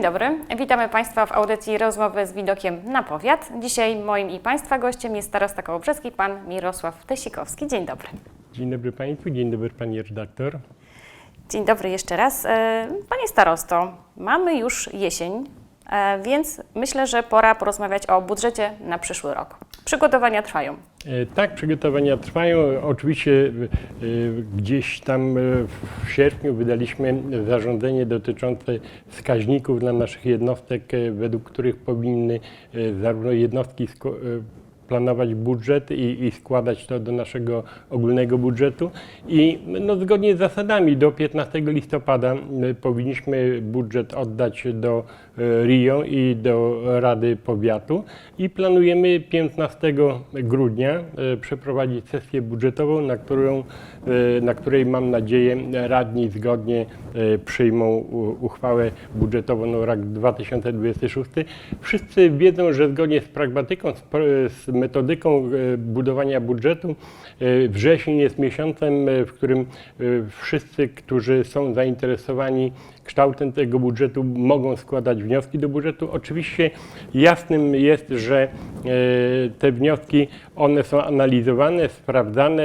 Dzień dobry, witamy Państwa w audycji Rozmowy z widokiem na powiat. Dzisiaj moim i Państwa gościem jest starosta kołobrzeski, pan Mirosław Tesikowski. Dzień dobry. Dzień dobry Państwu, dzień dobry Pani redaktor. Dzień dobry jeszcze raz. E, Panie starosto, mamy już jesień, więc myślę, że pora porozmawiać o budżecie na przyszły rok. Przygotowania trwają. E, Tak, przygotowania trwają. Oczywiście e, gdzieś tam e, w sierpniu wydaliśmy zarządzenie dotyczące wskaźników dla naszych jednostek, e, według których powinny e, zarówno jednostki e, planować budżet i, i składać to do naszego ogólnego budżetu. I no, zgodnie z zasadami do 15 listopada e, powinniśmy budżet oddać do e, RIO i do Rady Powiatu i planujemy 15 grudnia e, przeprowadzić sesję budżetową, na, którą, e, na której mam nadzieję radni zgodnie e, przyjmą uchwałę budżetową na rok 2026. Wszyscy wiedzą, że zgodnie z pragmatyką, z, metodyką e, budowania budżetu, e, wrzesień jest miesiącem, e, w którym e, wszyscy, którzy są zainteresowani kształtem tego budżetu, mogą składać wnioski do budżetu. Oczywiście jasnym jest, że e, te wnioski, one są analizowane, sprawdzane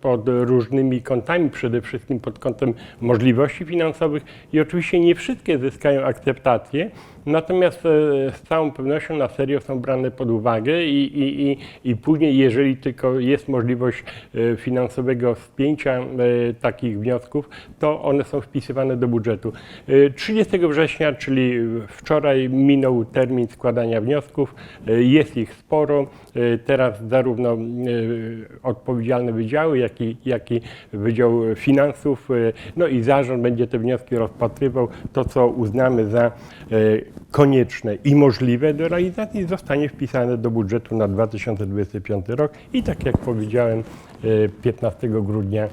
pod różnymi kątami, przede wszystkim pod kątem możliwości finansowych i oczywiście nie wszystkie zyskają akceptację, natomiast e, z całą pewnością na serio są brane pod uwagę i, i, i, i później, jeżeli tylko jest możliwość e, finansowego spięcia e, takich wniosków, to one są wpisywane do budżetu. E, 30 września, czyli wczoraj minął termin składania wniosków, jest ich sporo. Teraz zarówno odpowiedzialne wydziały, jak i, jak i Wydział Finansów, no i zarząd będzie te wnioski rozpatrywał. To, co uznamy za konieczne i możliwe do realizacji, zostanie wpisane do budżetu na 2025 rok. I tak jak powiedziałem, e, 15 grudnia e,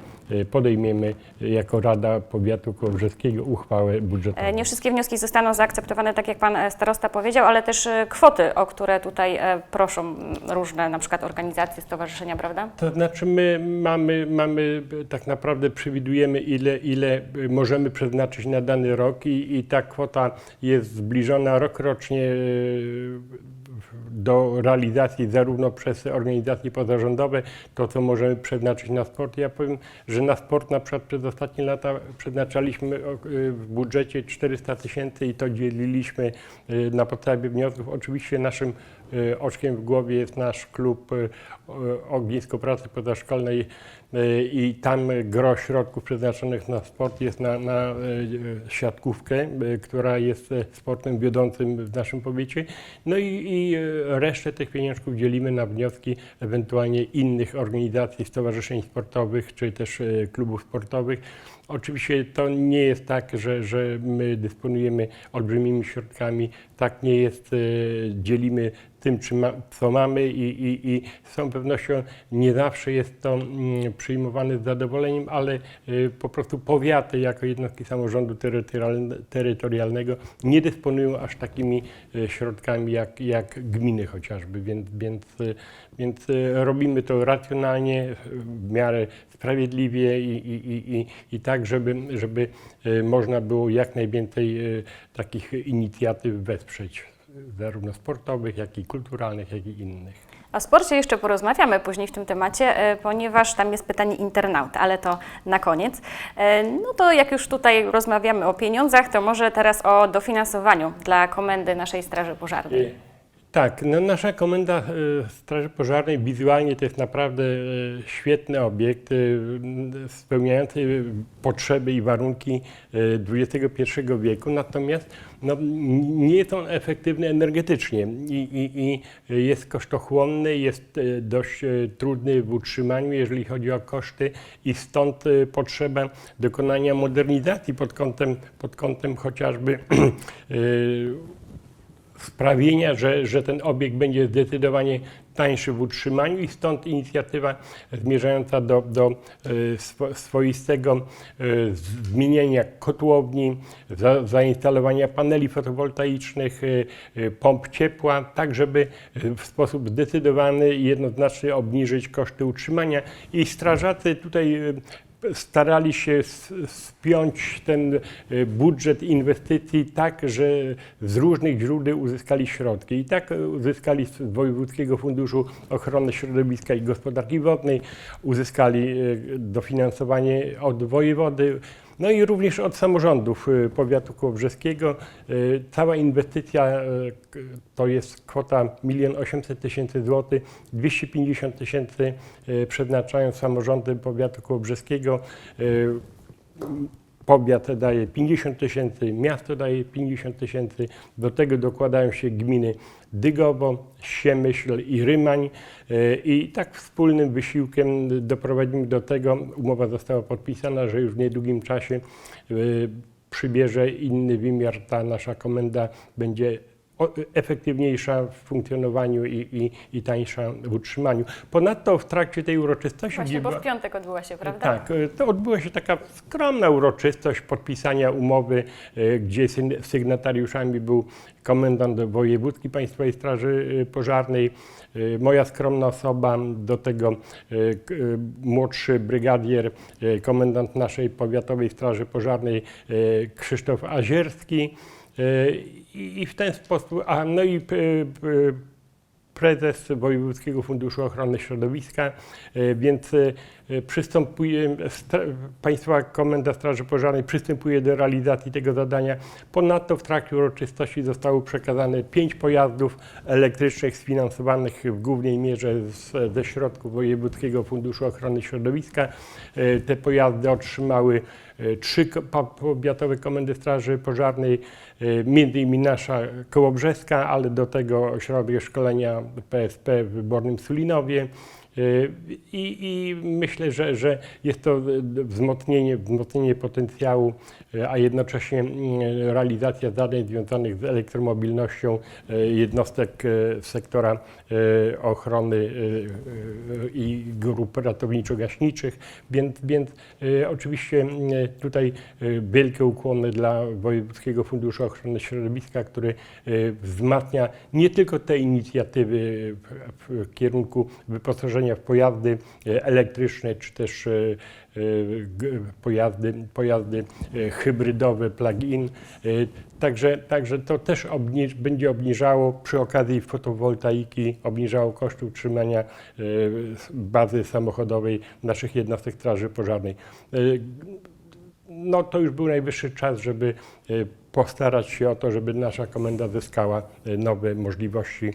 podejmiemy e, jako Rada Powiatu Kołobrzeskiego uchwałę budżetową. E, Nie wszystkie wnioski zostaną zaakceptowane, tak jak pan e, starosta powiedział, ale też e, kwoty, o które tutaj proszą różne na przykład organizacje, stowarzyszenia, prawda? To znaczy my mamy, mamy tak naprawdę przewidujemy ile, ile możemy przeznaczyć na dany rok i, i ta kwota jest zbliżona rokrocznie do realizacji zarówno przez organizacje pozarządowe, to co możemy przeznaczyć na sport. Ja powiem, że na sport na przykład przez ostatnie lata przeznaczaliśmy y, w budżecie 400 tysięcy i to dzieliliśmy y, na podstawie wniosków. Oczywiście naszym y, oczkiem w głowie jest nasz klub Ognisko Pracy Pozaszkolnej i tam gro środków przeznaczonych na sport jest na, na y, siatkówkę, y, która jest y, sportem wiodącym w naszym powiecie. No i, i y, resztę tych pieniążków dzielimy na wnioski ewentualnie innych organizacji, stowarzyszeń sportowych czy też y, klubów sportowych. Oczywiście to nie jest tak, że, że my dysponujemy olbrzymimi środkami. Tak nie jest. y, Dzielimy tym, ma, co mamy i, i, i z całą pewnością nie zawsze jest to mm, przyjmowane z zadowoleniem, ale y, po prostu powiaty jako jednostki samorządu terytorialne, terytorialnego nie dysponują aż takimi y, środkami jak, jak gminy chociażby, więc, więc, y, więc robimy to racjonalnie, w miarę sprawiedliwie i, i, i, i, i tak, żeby, żeby można było jak najwięcej takich inicjatyw wesprzeć, zarówno sportowych, jak i kulturalnych, jak i innych. O sporcie jeszcze porozmawiamy później w tym temacie, e, ponieważ tam jest pytanie internauta, ale to na koniec. E, No to jak już tutaj rozmawiamy o pieniądzach, to może teraz o dofinansowaniu dla komendy naszej Straży Pożarnej. Tak, no nasza komenda y, Straży Pożarnej wizualnie to jest naprawdę y, świetny obiekt, y, spełniający potrzeby i warunki XXI wieku, natomiast no, nie jest on efektywny energetycznie i, i, i jest kosztochłonny, jest dość trudny w utrzymaniu, jeżeli chodzi o koszty i stąd potrzeba dokonania modernizacji pod kątem, pod kątem chociażby sprawienia, że, że ten obiekt będzie zdecydowanie tańszy w utrzymaniu i stąd inicjatywa zmierzająca do, do e, swo, swoistego e, zmienienia kotłowni, za, zainstalowania paneli fotowoltaicznych, e, pomp ciepła, tak żeby w sposób zdecydowany i jednoznaczny obniżyć koszty utrzymania. I strażacy tutaj starali się spiąć ten e, budżet inwestycji tak, że z różnych źródeł uzyskali środki. I tak e, uzyskali z Wojewódzkiego Funduszu Ochrony Środowiska i Gospodarki Wodnej, uzyskali e, dofinansowanie od wojewody, no i również od samorządów e, powiatu kołobrzeskiego. E, Cała inwestycja k- to jest kwota 1 800 tysięcy złotych, 250 tysięcy przeznaczają samorządy powiatu kołobrzeskiego. Powiat daje 50 tysięcy, miasto daje 50 tysięcy, do tego dokładają się gminy Dygowo, Siemyśl i Rymań. E, i tak wspólnym wysiłkiem doprowadzimy do tego, umowa została podpisana, że już w niedługim czasie e, przybierze inny wymiar. Ta nasza komenda, będzie efektywniejsza w funkcjonowaniu i, i, i tańsza w utrzymaniu. Ponadto w trakcie tej uroczystości, Właśnie, bo w piątek odbyła się, prawda? tak, e, to odbyła się taka skromna uroczystość podpisania umowy, e, gdzie sygnatariuszami był komendant wojewódzki Państwowej Straży e, Pożarnej, moja skromna osoba, do tego młodszy brygadier, komendant naszej powiatowej Straży Pożarnej Krzysztof Azierski. E, I w ten sposób, a no i p- p- prezes Wojewódzkiego Funduszu Ochrony Środowiska, więc przystępuje, stra- Państwowa Komenda Straży Pożarnej przystępuje do realizacji tego zadania. Ponadto w trakcie uroczystości zostało przekazane pięć pojazdów elektrycznych sfinansowanych w głównej mierze z, ze środków Wojewódzkiego Funduszu Ochrony Środowiska. E, Te pojazdy otrzymały e, trzy powiatowe komendy Straży Pożarnej, między innymi nasza Kołobrzeska, ale do tego ośrodek szkolenia PSP w Wybornym Sulinowie. E, I, I myślę, że, że jest to e, wzmocnienie, wzmocnienie potencjału, e, a jednocześnie realizacja zadań związanych z elektromobilnością jednostek sektora ochrony e, e, i grup ratowniczo-gaśniczych, więc, więc oczywiście tutaj wielkie ukłony dla Wojewódzkiego Funduszu Ochrony Środowiska, który wzmacnia nie tylko te inicjatywy w, kierunku wyposażenia w pojazdy elektryczne, czy też pojazdy, pojazdy hybrydowe, plug-in. Także, także to też obniż, będzie obniżało przy okazji fotowoltaiki, obniżało koszty utrzymania e, bazy samochodowej naszych jednostek Straży Pożarnej. E, no to już był najwyższy czas, żeby e, postarać się o to, żeby nasza komenda zyskała nowe możliwości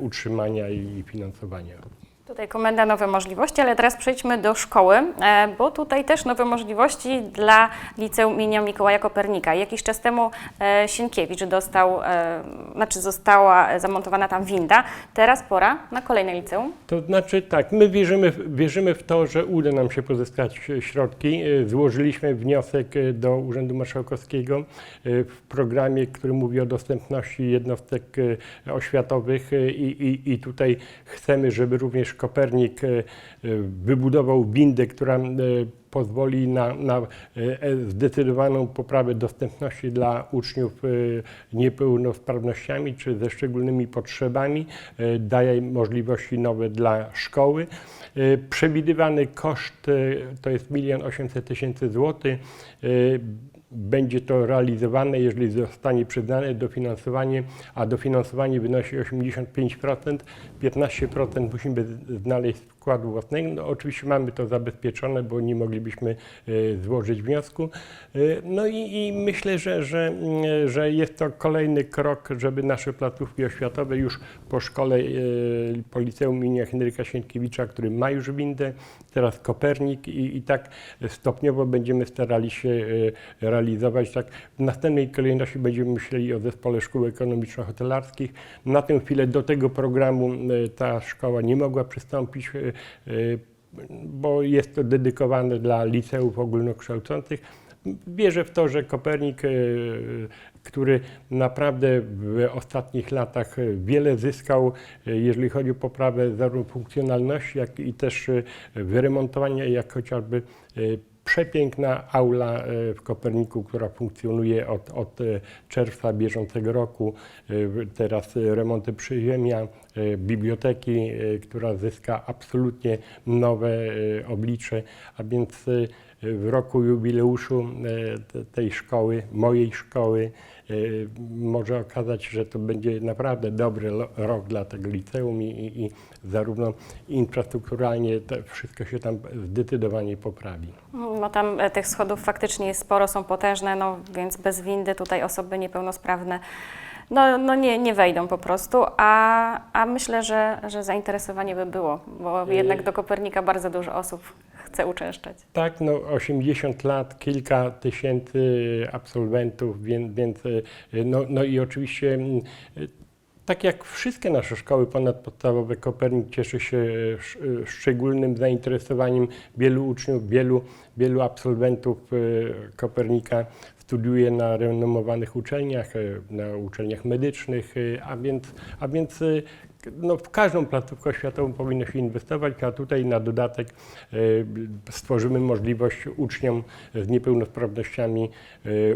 utrzymania i finansowania. Tutaj komenda nowe możliwości, ale teraz przejdźmy do szkoły, e, bo tutaj też nowe możliwości dla liceum imienia Mikołaja Kopernika. Jakiś czas temu e, Sienkiewicz dostał, e, znaczy została zamontowana tam winda. Teraz pora na kolejne liceum. To znaczy tak, my wierzymy, wierzymy w to, że uda nam się pozyskać środki. Złożyliśmy wniosek do Urzędu Marszałkowskiego w programie, który mówi o dostępności jednostek oświatowych i, i, i tutaj chcemy, żeby również Kopernik e, e, wybudował windę, która e, pozwoli na, na zdecydowaną poprawę dostępności dla uczniów niepełnosprawnościami czy ze szczególnymi potrzebami, daje możliwości nowe dla szkoły. Przewidywany koszt to jest 1 800 tysięcy złotych. Będzie to realizowane, jeżeli zostanie przyznane dofinansowanie, a dofinansowanie wynosi 85%, 15% musimy znaleźć wkładu własnego. No, oczywiście mamy to zabezpieczone, bo nie moglibyśmy e, złożyć wniosku. E, No i, i myślę, że, że, mm, że jest to kolejny krok, żeby nasze placówki oświatowe już po szkole, e, po liceum imienia Henryka Sienkiewicza, który ma już windę, teraz Kopernik i, i tak stopniowo będziemy starali się realizować. Tak w następnej kolejności będziemy myśleli o zespole szkół ekonomiczno-hotelarskich. Na tę chwilę do tego programu ta szkoła nie mogła przystąpić, bo jest to dedykowane dla liceów ogólnokształcących. Wierzę w to, że Kopernik, e, który naprawdę w ostatnich latach wiele zyskał, e, jeżeli chodzi o poprawę zarówno funkcjonalności, jak i też wyremontowania, jak chociażby przepiękna aula e, w Koperniku, która funkcjonuje od, od e, czerwca bieżącego roku. E, Teraz remonty przyziemia, biblioteki, która zyska absolutnie nowe oblicze, a więc w roku jubileuszu e, te- tej szkoły, mojej szkoły, e, może okazać, że to będzie naprawdę dobry rok dla tego liceum i, i, i zarówno infrastrukturalnie to wszystko się tam zdecydowanie poprawi. No tam e, tych schodów faktycznie jest sporo, są potężne, no więc bez windy tutaj osoby niepełnosprawne no, no nie, nie wejdą po prostu, a, a myślę, że, że zainteresowanie by było, bo jednak do Kopernika bardzo dużo osób chce uczęszczać. Tak, no 80 lat, kilka tysięcy absolwentów, więc, więc y, no, no i oczywiście mm, y, tak jak wszystkie nasze szkoły ponadpodstawowe, Kopernik cieszy się y, szczególnym zainteresowaniem wielu uczniów, wielu, wielu absolwentów Kopernika studiuje na renomowanych uczelniach, y, na uczelniach medycznych, y, a więc, a więc y, no, w każdą placówkę oświatową powinno się inwestować, a tutaj na dodatek stworzymy możliwość uczniom z niepełnosprawnościami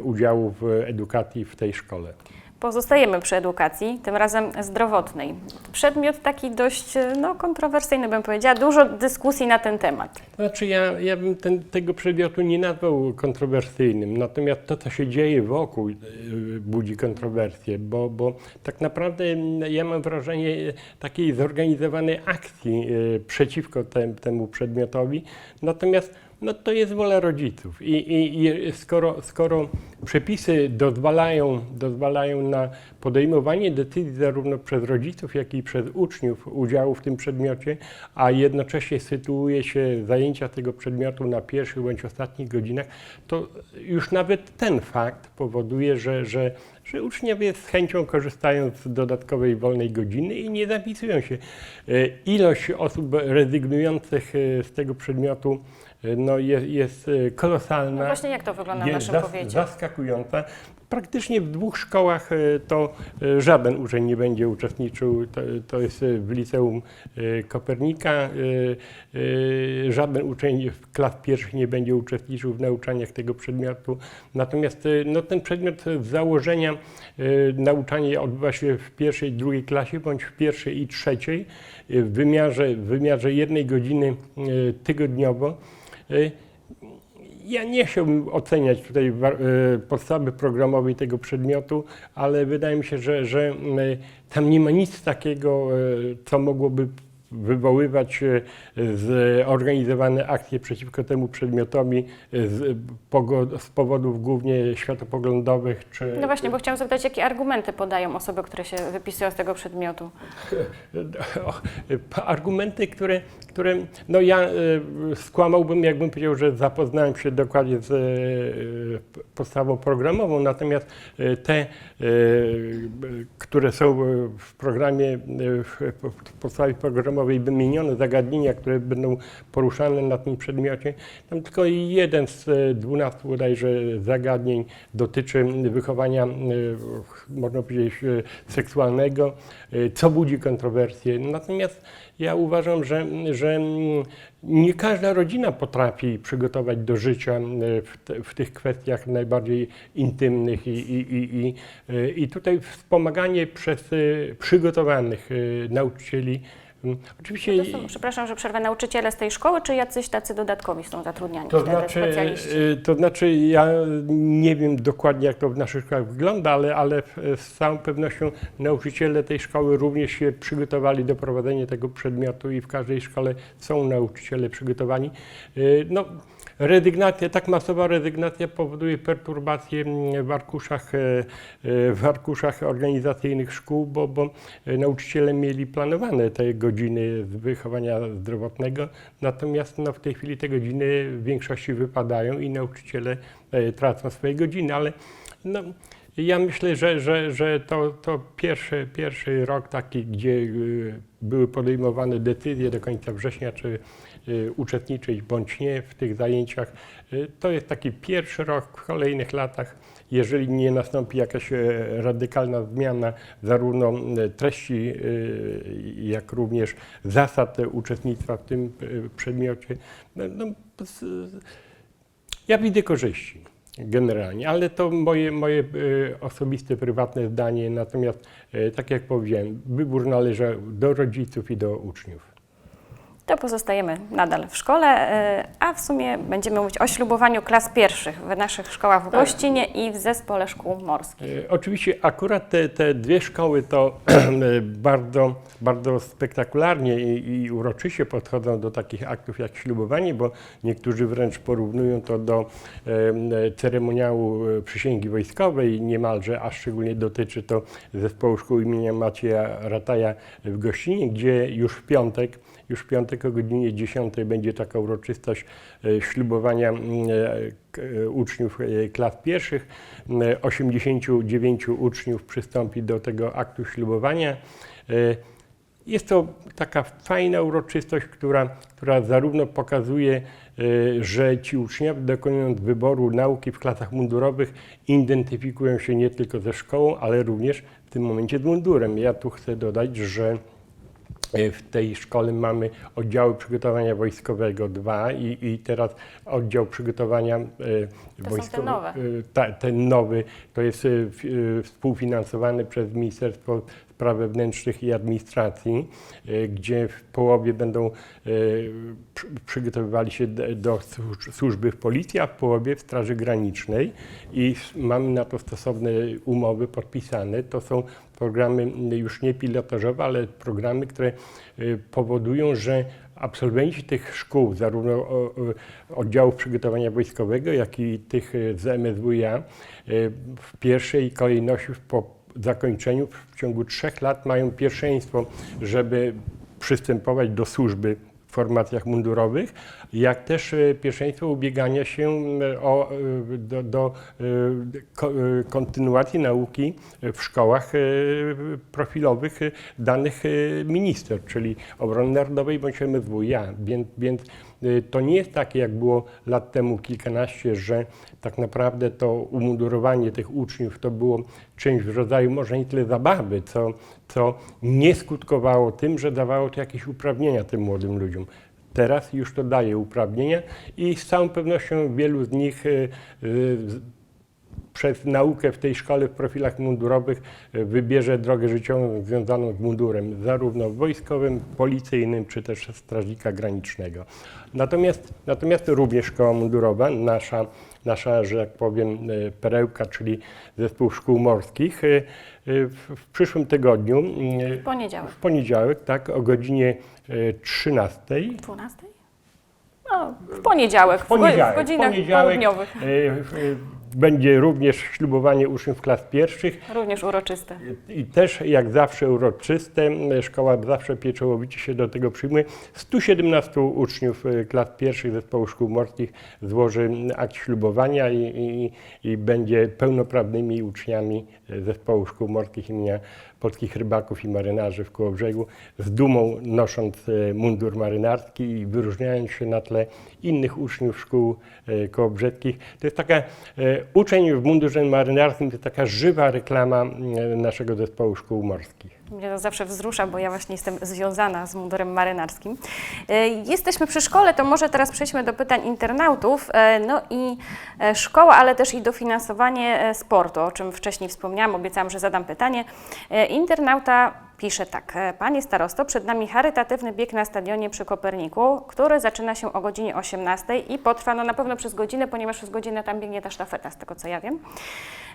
udziału w edukacji w tej szkole. Pozostajemy przy edukacji, tym razem zdrowotnej. Przedmiot taki dość e, no, kontrowersyjny, bym powiedziała, dużo dyskusji na ten temat. Znaczy ja, ja bym ten, tego przedmiotu nie nazwał kontrowersyjnym, natomiast to, co się dzieje wokół, y, budzi kontrowersje, bo, bo tak naprawdę ja mam wrażenie y, takiej zorganizowanej akcji przeciwko tem, temu przedmiotowi, natomiast no, to jest wola rodziców i, i, i skoro, skoro przepisy dozwalają, dozwalają na podejmowanie decyzji zarówno przez rodziców, jak i przez uczniów udziału w tym przedmiocie, a jednocześnie sytuuje się zajęcia tego przedmiotu na pierwszych bądź ostatnich godzinach, to już nawet ten fakt powoduje, że, że, że uczniowie z chęcią korzystają z dodatkowej wolnej godziny i nie zapisują się. E, Ilość osób rezygnujących e, z tego przedmiotu no, jest, jest e, kolosalna No właśnie jak to wygląda w jest naszym zas- powiecie? zaskakująca. Praktycznie w dwóch szkołach e, to e, żaden uczeń nie będzie uczestniczył. To, to jest w liceum Kopernika. Żaden uczeń w klas pierwszych nie będzie uczestniczył w nauczaniach tego przedmiotu. Natomiast no, ten przedmiot z założenia nauczanie odbywa się w pierwszej, drugiej klasie bądź w pierwszej i trzeciej w wymiarze, w wymiarze jednej godziny tygodniowo. E, ja nie chciałbym oceniać tutaj e, podstawy programowej tego przedmiotu, ale wydaje mi się, że, że m, tam nie ma nic takiego, co mogłoby wywoływać e, zorganizowane akcje przeciwko temu przedmiotowi e, z, z powodów głównie światopoglądowych czy, No właśnie, bo chciałam zapytać, jakie argumenty podają osoby, które się wypisują z tego przedmiotu? Argumenty, które, które no ja e, skłamałbym, jakbym powiedział, że zapoznałem się dokładnie z podstawą programową, natomiast te, które są w programie, w podstawie programowej wymienione zagadnienia, które będą poruszane na tym przedmiocie, tam tylko jeden z e, 12 bodajże zagadnień dotyczy wychowania, e, można powiedzieć, e, seksualnego, e, co budzi kontrowersje. Natomiast ja uważam, że, że mm, nie każda rodzina potrafi przygotować do życia e, w, te, w tych kwestiach najbardziej intymnych i, i, i, i, e, i tutaj wspomaganie przez e, przygotowanych e, nauczycieli. Mm, Oczywiście To są, przepraszam, że przerwę, nauczyciele z tej szkoły, czy jacyś tacy dodatkowi są zatrudniani, To znaczy, y, to znaczy, ja nie wiem dokładnie, jak to w naszych szkołach wygląda, ale, ale z całą pewnością nauczyciele tej szkoły również się przygotowali do prowadzenia tego przedmiotu i w każdej szkole są nauczyciele przygotowani. Y, No, Rezygnacja, tak masowa rezygnacja powoduje perturbacje mm, w arkuszach, e, e, w arkuszach organizacyjnych szkół, bo, bo nauczyciele mieli planowane te godziny z wychowania zdrowotnego, natomiast no, w tej chwili te godziny w większości wypadają i nauczyciele e, tracą swoje godziny, ale no, ja myślę, że, że, że to, to pierwszy, pierwszy rok taki, gdzie y, były podejmowane decyzje do końca września, czy y, uczestniczyć bądź nie w tych zajęciach, y, to jest taki pierwszy rok w kolejnych latach. Jeżeli nie nastąpi jakaś e, radykalna zmiana zarówno treści, jak również zasad uczestnictwa w tym przedmiocie, no, no, ja widzę korzyści generalnie, ale to moje, moje e, osobiste, prywatne zdanie. Natomiast, e, tak jak powiedziałem, wybór należy do rodziców i do uczniów. To pozostajemy nadal w szkole, e, a w sumie będziemy mówić o ślubowaniu klas pierwszych w naszych szkołach w Gościnie i w Zespole Szkół Morskich. E, Oczywiście akurat te, te dwie szkoły to bardzo, bardzo spektakularnie i, i uroczyście podchodzą do takich aktów jak ślubowanie, bo niektórzy wręcz porównują to do e, ceremoniału e, przysięgi wojskowej niemalże, a szczególnie dotyczy to zespołu szkół imienia Macieja Rataja w Gościnie, gdzie już w piątek już w piątek o godzinie 10 będzie taka uroczystość e, ślubowania e, e, uczniów klas pierwszych. Mm, 89 uczniów przystąpi do tego aktu ślubowania. Jest to taka fajna uroczystość, która, która zarówno pokazuje, że ci uczniowie dokonując wyboru nauki w klasach mundurowych identyfikują się nie tylko ze szkołą, ale również w tym momencie z mundurem. Ja tu chcę dodać, że W tej szkole mamy oddziały przygotowania wojskowego 2 i, i teraz oddział przygotowania e, To nowe. e, Ta, ten nowy to jest e, e, współfinansowany przez Ministerstwo Spraw Wewnętrznych i Administracji, e, gdzie w połowie będą e, przy- przygotowywali się do służ- służby w policji, a w połowie w Straży Granicznej i mamy na to stosowne umowy podpisane. To są programy już nie pilotażowe, ale programy, które y, powodują, że absolwenci tych szkół, zarówno oddziałów przygotowania wojskowego, jak i tych z MSWiA, y, w pierwszej kolejności po zakończeniu w ciągu trzech lat mają pierwszeństwo, żeby przystępować do służby w formacjach mundurowych, jak też e, pierwszeństwo ubiegania się e, o, e, do, do ko- kontynuacji nauki w szkołach profilowych danych minister, czyli obrony narodowej bądź MSWiA. Więc, więc to nie jest takie, jak było lat temu kilkanaście, że tak naprawdę to umundurowanie tych uczniów to było czymś w rodzaju może nie tyle zabawy, co, co nie skutkowało tym, że dawało to jakieś uprawnienia tym młodym ludziom. Teraz już to daje uprawnienia i z całą pewnością wielu z nich e, z- przez naukę w tej szkole w profilach mundurowych e, wybierze drogę życiową związaną z mundurem, zarówno wojskowym, policyjnym, czy też strażnika granicznego. Natomiast, natomiast również szkoła mundurowa, nasza, nasza, że tak powiem, e, perełka, czyli zespół szkół morskich, e, e, w, w przyszłym tygodniu, e, Poniedziałek. w poniedziałek, tak, o godzinie e, 13. 12? No, w poniedziałek, w, go- w godzinach południowych. Będzie również ślubowanie uczniów klas pierwszych Również uroczyste. i też jak zawsze uroczyste. Szkoła zawsze pieczołowicie się do tego przyjmuje. 117 uczniów e, klas pierwszych zespołu szkół morskich złoży akt ślubowania i, i, i będzie pełnoprawnymi uczniami zespołu szkół morskich imienia polskich rybaków i marynarzy w Kołobrzegu, z dumą nosząc e, mundur marynarski i wyróżniając się na tle innych uczniów szkół e, kołobrzeskich. To jest taka, uczeń w mundurze marynarskim to taka żywa reklama e, naszego zespołu szkół morskich. Mnie to zawsze wzrusza, bo ja właśnie jestem związana z mundurem marynarskim. E, Jesteśmy przy szkole, to może teraz przejdźmy do pytań internautów. E, No i e, szkoła, ale też i dofinansowanie sportu, o czym wcześniej wspomniałam, obiecałam, że zadam pytanie. Internauta pisze tak. Panie starosto, przed nami charytatywny bieg na stadionie przy Koperniku, który zaczyna się o godzinie 18 i potrwa no na pewno przez godzinę, ponieważ przez godzinę tam biegnie ta sztafeta, z tego co ja wiem.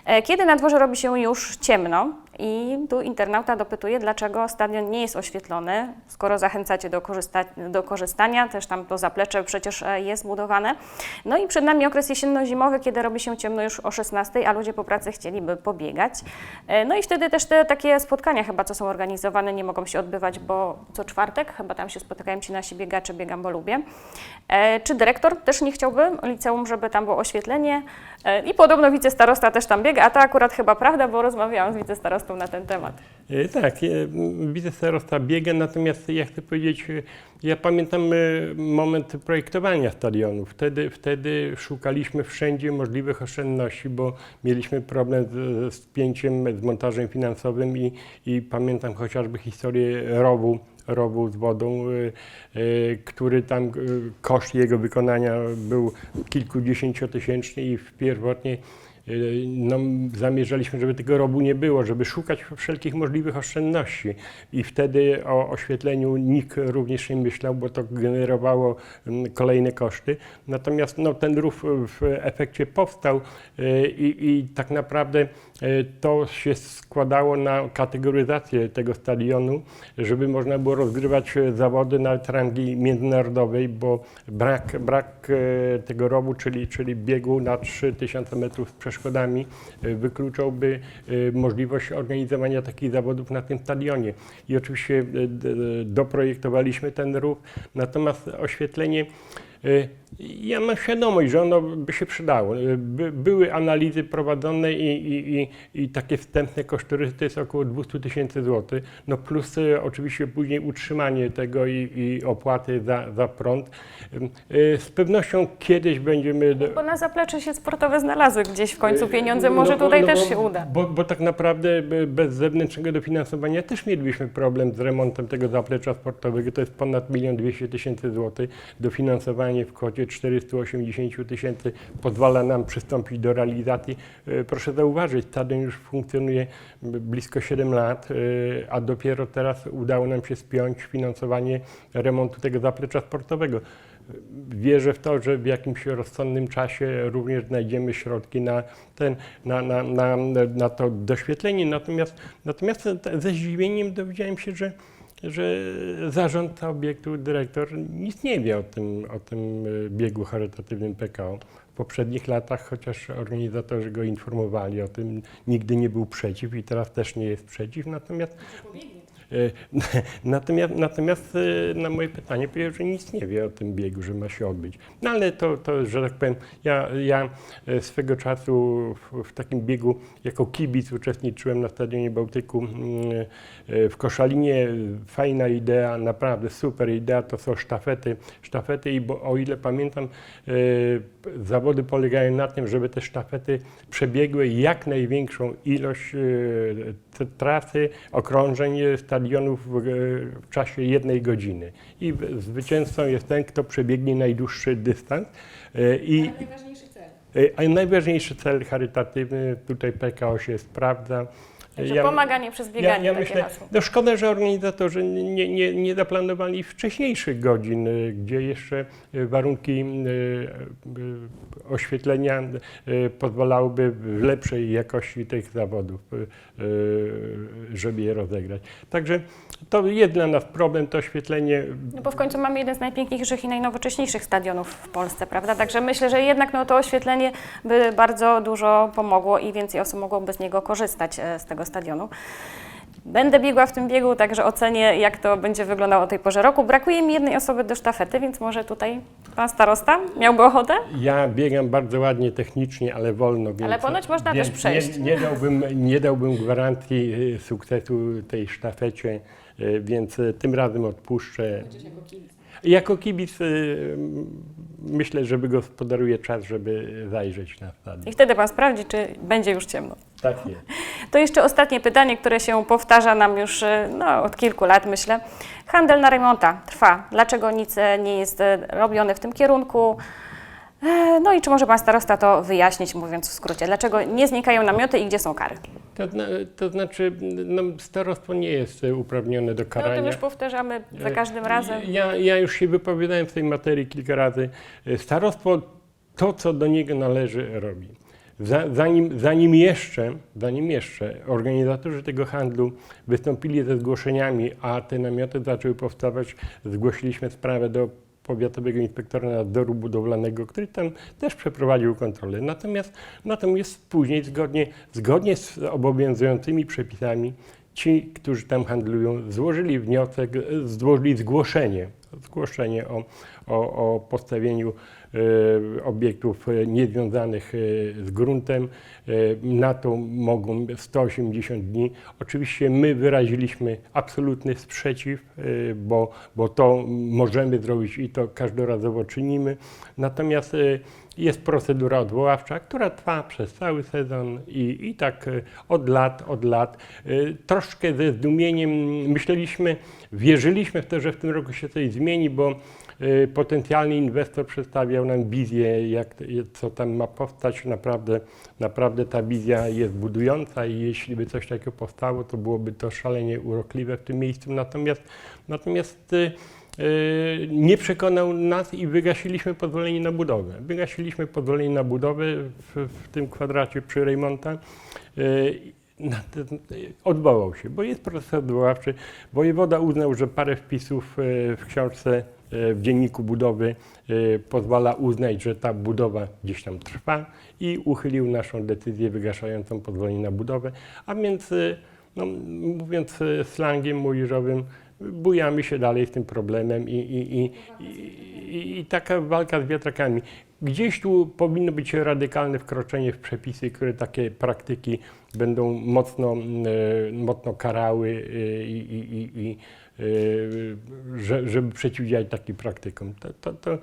E, Kiedy na dworze robi się już ciemno i tu internauta dopytuje, dlaczego stadion nie jest oświetlony, skoro zachęcacie do, korzysta- do korzystania, też tam to zaplecze przecież e, jest budowane. No i przed nami okres jesienno-zimowy, kiedy robi się ciemno już o 16, a ludzie po pracy chcieliby pobiegać. E, No i wtedy też te takie spotkania chyba, co są organizowane, nie mogą się odbywać, bo co czwartek chyba tam się spotykają ci nasi biegacze, biegam, bo lubię. Czy dyrektor też nie chciałby liceum, żeby tam było oświetlenie? I podobno wicestarosta też tam biega, a to akurat chyba prawda, bo rozmawiałam z wicestarostą na ten temat. E, Tak, e, wicestarosta biega, natomiast ja chcę powiedzieć, e, ja pamiętam moment projektowania stadionu. Wtedy, wtedy szukaliśmy wszędzie możliwych oszczędności, bo mieliśmy problem z, z pięciem, z montażem finansowym i, i pamiętam chociażby historię rowu, rowu z wodą, który tam, koszt jego wykonania był kilkudziesięciotysięczny i pierwotnie no, zamierzaliśmy, żeby tego robu nie było, żeby szukać wszelkich możliwych oszczędności. I wtedy o oświetleniu nikt również nie myślał, bo to generowało mm, kolejne koszty. Natomiast no, ten rów w efekcie powstał y, i, i tak naprawdę to się składało na kategoryzację tego stadionu, żeby można było rozgrywać e, zawody nawet rangi międzynarodowej, bo brak, brak e, tego rowu, czyli, czyli biegu na 3000 metrów z przeszkodami, e, wykluczałby e, możliwość organizowania takich zawodów na tym stadionie. I oczywiście e, doprojektowaliśmy ten rów, natomiast oświetlenie E, Ja mam świadomość, że ono by się przydało. E, By, były analizy prowadzone i, i, i, i takie wstępne kosztorysy to jest około 200 tysięcy złotych. No plus e, oczywiście później utrzymanie tego i, i opłaty za, za prąd. Z pewnością kiedyś będziemy... do- Bo na zaplecze się sportowe znalazły gdzieś w końcu pieniądze, no może bo- tutaj no też bo- się uda. Bo, bo tak naprawdę be- bez zewnętrznego dofinansowania też mielibyśmy problem z remontem tego zaplecza sportowego. To jest ponad 1 200 tysięcy złotych. W kwocie 480 tysięcy pozwala nam przystąpić do realizacji. E, Proszę zauważyć, stadion już funkcjonuje blisko 7 lat, e, a dopiero teraz udało nam się spiąć finansowanie remontu tego zaplecza sportowego. Wierzę w to, że w jakimś rozsądnym czasie również znajdziemy środki na, ten, na, na, na, na to doświetlenie. Natomiast, natomiast ze zdziwieniem dowiedziałem się, że, że zarządca obiektu, dyrektor nic nie wie o tym, o tym e, biegu charytatywnym PKO. W poprzednich latach, chociaż organizatorzy go informowali o tym, nigdy nie był przeciw i teraz też nie jest przeciw. Natomiast Natomiast, natomiast e, na moje pytanie powiedział, że nic nie wie o tym biegu, że ma się odbyć. No ale to, to że tak powiem, ja, ja e, swego czasu w, w takim biegu jako kibic uczestniczyłem na Stadionie Bałtyku mm, e, w Koszalinie. Fajna idea, naprawdę super idea, to są sztafety. Sztafety i bo, o ile pamiętam, e, zawody polegają na tym, żeby te sztafety przebiegły jak największą ilość e, trasy, okrążeń stadionów w, e, w czasie jednej godziny. I zwycięzcą jest ten, kto przebiegnie najdłuższy dystans. E, I, Najważniejszy cel. e, a najważniejszy cel charytatywny, tutaj PKO się sprawdza. Także Ja- pomaganie przez ja, bieganie, ja takie myślę, hasło. no szkoda, że organizatorzy nie, nie, nie zaplanowali wcześniejszych godzin, y, gdzie jeszcze y, warunki y, oświetlenia pozwalałyby w lepszej jakości tych zawodów, żeby je rozegrać. Także to jest dla nas problem, to oświetlenie. No bo w końcu mamy jeden z najpiękniejszych i najnowocześniejszych stadionów w Polsce, prawda? Także myślę, że jednak no, to oświetlenie by bardzo dużo pomogło i więcej osób mogłoby z niego korzystać e, z tego stadionu. Będę biegła w tym biegu, także ocenię, jak to będzie wyglądało o tej porze roku. Brakuje mi jednej osoby do sztafety, więc może tutaj pan starosta miałby ochotę? Ja biegam bardzo ładnie technicznie, ale wolno. Więc, Ale ponoć można też więc przejść. Nie, nie, dałbym, nie dałbym gwarancji y, sukcesu tej sztafecie, y, więc y, tym razem odpuszczę. Jako kibic y, myślę, że wygospodaruję czas, żeby zajrzeć na stadion. I wtedy pan sprawdzi, czy będzie już ciemno. Tak jest. To jeszcze ostatnie pytanie, które się powtarza nam już e, no, od kilku lat, myślę. Handel na remonta trwa. Dlaczego nic e, nie jest e, robione w tym kierunku? E, No i czy może Pan starosta to wyjaśnić, mówiąc w skrócie? Dlaczego nie znikają namioty i gdzie są kary? To, to znaczy, no, starostwo nie jest y, uprawnione do No karania. tym już powtarzamy za każdym razem. Ja, ja już się wypowiadałem w tej materii kilka razy. Starostwo to, co do niego należy, robi. Za, zanim, zanim, jeszcze, zanim jeszcze organizatorzy tego handlu wystąpili ze zgłoszeniami, a te namioty zaczęły powstawać, zgłosiliśmy sprawę do powiatowego inspektora nadzoru budowlanego, który tam też przeprowadził kontrolę. Natomiast, natomiast później, zgodnie, zgodnie z obowiązującymi przepisami, ci, którzy tam handlują, złożyli wniosek, złożyli zgłoszenie, zgłoszenie o, o, o postawieniu obiektów e, niezwiązanych e, z gruntem. E, na to mogą 180 dni. Oczywiście my wyraziliśmy absolutny sprzeciw, e, bo, bo to możemy zrobić i to każdorazowo czynimy. Natomiast e, jest procedura odwoławcza, która trwa przez cały sezon i, i tak e, od lat, od lat. E, Troszkę ze zdumieniem myśleliśmy, wierzyliśmy w to, że w tym roku się coś zmieni, bo potencjalny inwestor przedstawiał nam wizję, jak, co tam ma powstać. Naprawdę, naprawdę ta wizja jest budująca i jeśli by coś takiego powstało, to byłoby to szalenie urokliwe w tym miejscu. Natomiast, natomiast y, y, nie przekonał nas i wygasiliśmy pozwolenie na budowę. Wygasiliśmy pozwolenie na budowę w, w tym kwadracie przy Rejmonta. Y, odwołał się, bo jest proces odwoławczy. Wojewoda uznał, że parę wpisów w książce w dzienniku budowy e, pozwala uznać, że ta budowa gdzieś tam trwa i uchylił naszą decyzję wygaszającą pozwolenie na budowę. A więc, e, no, mówiąc e, slangiem młodzieżowym, bujamy się dalej z tym problemem i, i, i, i, i taka walka z wiatrakami. Gdzieś tu powinno być radykalne wkroczenie w przepisy, które takie praktyki będą mocno, e, mocno karały e, i, i, i, i e, że, żeby przeciwdziałać takim praktykom. To, to, to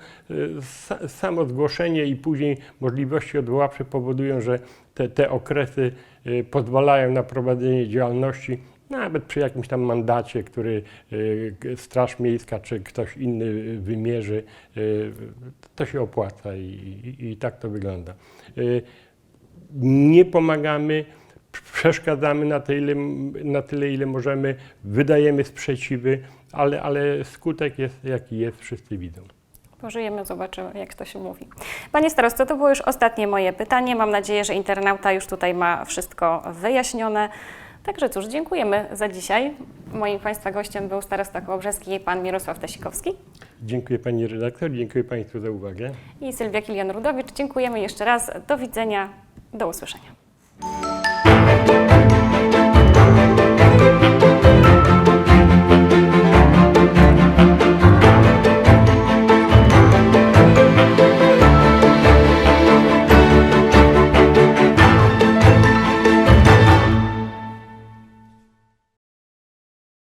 sa- samo zgłoszenie i później możliwości odwoławcze powodują, że te, te okresy e, pozwalają na prowadzenie działalności nawet przy jakimś tam mandacie, który y, Straż Miejska czy ktoś inny wymierzy, y, to się opłaca i, i, i tak to wygląda. Y, Nie pomagamy, przeszkadzamy na tyle, ile, na tyle, ile możemy, wydajemy sprzeciwy, ale, ale skutek jest jaki jest, wszyscy widzą. Pożyjemy, zobaczymy, jak to się mówi. Panie starosto, to było już ostatnie moje pytanie. Mam nadzieję, że internauta już tutaj ma wszystko wyjaśnione. Także cóż, dziękujemy za dzisiaj. Moim Państwa gościem był starosta kołobrzeski, pan Mirosław Tesikowski Dziękuję Pani redaktor, dziękuję Państwu za uwagę. i Sylwia Kilian-Rudowicz. Dziękujemy jeszcze raz. Do widzenia, do usłyszenia.